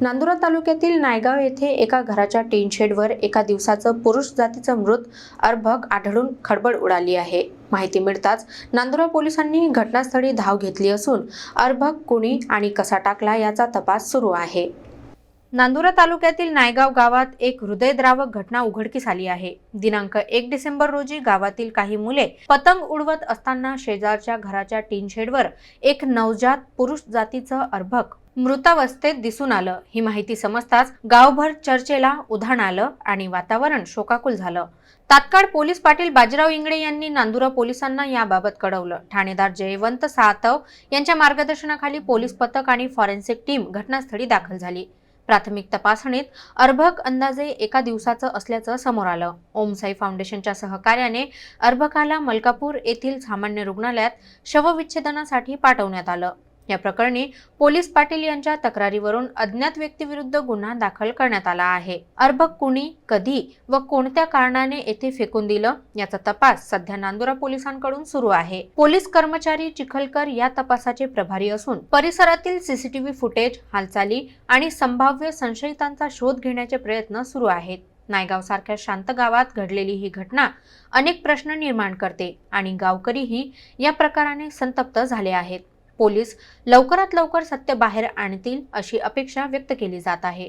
नांदुरा तालुक्यातील नायगाव येथे एका घराच्या टीन शेडवर एका दिवसाचं पुरुष जातीचं मृत अर्भक आढळून खडबड उडाली आहे. माहिती मिळताच नांदुरा पोलिसांनी घटनास्थळी धाव घेतली असून अर्भक कुणी आणि कसा टाकला याचा तपास सुरू आहे. नांदुरा तालुक्यातील नायगाव गावात एक हृदयद्रावक घटना उघडकीस आली आहे. दिनांक एक डिसेंबर रोजी गावातील काही मुले पतंग उडवत असताना शेजारच्या घराच्या टीनशेडवर एक नवजात पुरुष जातीचं अर्भक मृतावस्थेत दिसून आलं. ही माहिती समजताच गावभर चर्चेला उधाण आलं आणि वातावरण शोकाकुल झालं. तात्काळ पोलीस पाटील बाजीराव इंगळे यांनी नांदुरा पोलिसांना याबाबत कळवलं. ठाणेदार जयवंत सातव यांच्या मार्गदर्शनाखाली पोलीस पथक आणि फॉरेन्सिक टीम घटनास्थळी दाखल झाली. प्राथमिक तपासणीत अर्भक अंदाजे एका दिवसाचं असल्याचं समोर आलं. ओमसाई फाउंडेशनच्या सहकार्याने अर्भकाला मलकापूर येथील सामान्य रुग्णालयात शवविच्छेदनासाठी पाठवण्यात आलं. या प्रकरणी पोलीस पाटील यांच्या तक्रारीवरून अज्ञात व्यक्तीविरुद्ध गुन्हा दाखल करण्यात आला आहे. अर्भक कुणी कधी व कोणत्या कारणाने येथे फेकून दिलं याचा तपास सध्या नांदुरा पोलिसांकडून सुरू आहे. पोलीस कर्मचारी चिखलकर या तपासाचे प्रभारी असून परिसरातील सीसीटीव्ही फुटेज हालचाली आणि संभाव्य संशयितांचा शोध घेण्याचे प्रयत्न सुरू आहेत. नायगाव सारख्या शांत गावात घडलेली ही घटना अनेक प्रश्न निर्माण करते आणि गावकरीही या प्रकाराने संतप्त झाले आहेत. पोलीस लवकरात लवकर सत्य बाहेर आणतील अशी अपेक्षा व्यक्त केली जात आहे.